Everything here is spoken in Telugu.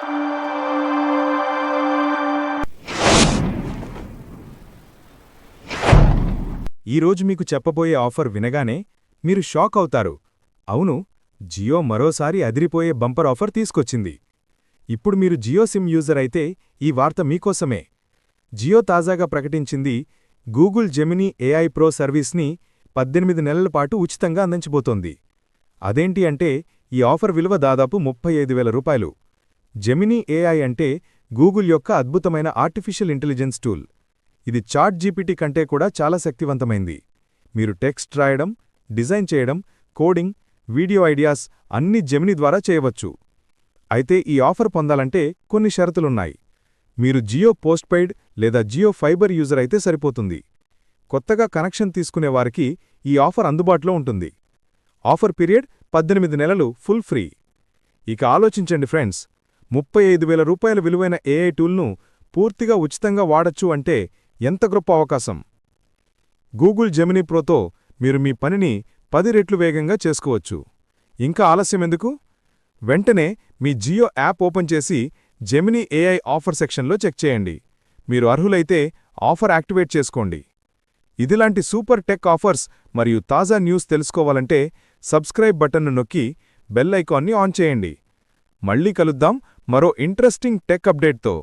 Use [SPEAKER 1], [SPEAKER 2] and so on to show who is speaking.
[SPEAKER 1] ఈరోజు మీకు చెప్పబోయే ఆఫర్ వినగానే మీరు షాక్ అవుతారు. అవును జియో మరోసారి అదిరిపోయే బంపర్ ఆఫర్ తీసుకొచ్చింది. ఇప్పుడు మీరు జియో సిమ్ యూజర్ అయితే ఈ వార్త మీకోసమే. జియో తాజాగా ప్రకటించింది గూగుల్ జెమినీ ఏఐ ప్రో సర్వీస్ని పద్దెనిమిది నెలల పాటు ఉచితంగా అందించబోతోంది. అదేంటి అంటే ఈ ఆఫర్ విలువ దాదాపు ముప్పై ఐదు వేల రూపాయలు. జెమినీ ఏఐ అంటే గూగుల్ యొక్క అద్భుతమైన ఆర్టిఫిషియల్ ఇంటెలిజెన్స్ టూల్. ఇది చాట్ జీపీటీ కంటే కూడా చాలా శక్తివంతమైంది. మీరు టెక్స్ట్ రాయడం డిజైన్ చేయడం కోడింగ్ వీడియో ఐడియాస్ అన్ని జెమిని ద్వారా చేయవచ్చు. అయితే ఈ ఆఫర్ పొందాలంటే కొన్ని షరతులున్నాయి. మీరు జియో పోస్ట్పెయిడ్ లేదా జియో ఫైబర్ యూజర్ అయితే సరిపోతుంది. కొత్తగా కనెక్షన్ తీసుకునేవారికి ఈ ఆఫర్ అందుబాటులో ఉంటుంది. ఆఫర్ పీరియడ్ పద్దెనిమిది నెలలు ఫుల్ ఫ్రీ. ఇక ఆలోచించండి ఫ్రెండ్స్. ముప్పై ఐదు వేల రూపాయల విలువైన ఏఐ టూల్ను పూర్తిగా ఉచితంగా వాడచ్చు అంటే ఎంత గొప్ప అవకాశం? గూగుల్ జెమినీ ప్రోతో మీరు మీ పనిని పది రెట్లు వేగంగా చేసుకోవచ్చు. ఇంకా ఆలస్యమెందుకు వెంటనే మీ జియో యాప్ ఓపెన్ చేసి జెమినీ ఏఐ ఆఫర్ సెక్షన్లో చెక్ చేయండి. మీరు అర్హులైతే ఆఫర్ యాక్టివేట్ చేసుకోండి. ఇదిలాంటి సూపర్ టెక్ ఆఫర్స్ మరియు తాజా న్యూస్ తెలుసుకోవాలంటే సబ్స్క్రైబ్ బటన్ను నొక్కి బెల్ ఐకాన్ని ఆన్ చేయండి. మళ్ళీ కలుద్దాం. మరో ఇంట్రెస్టింగ్ టెక్ అప్డేట్తో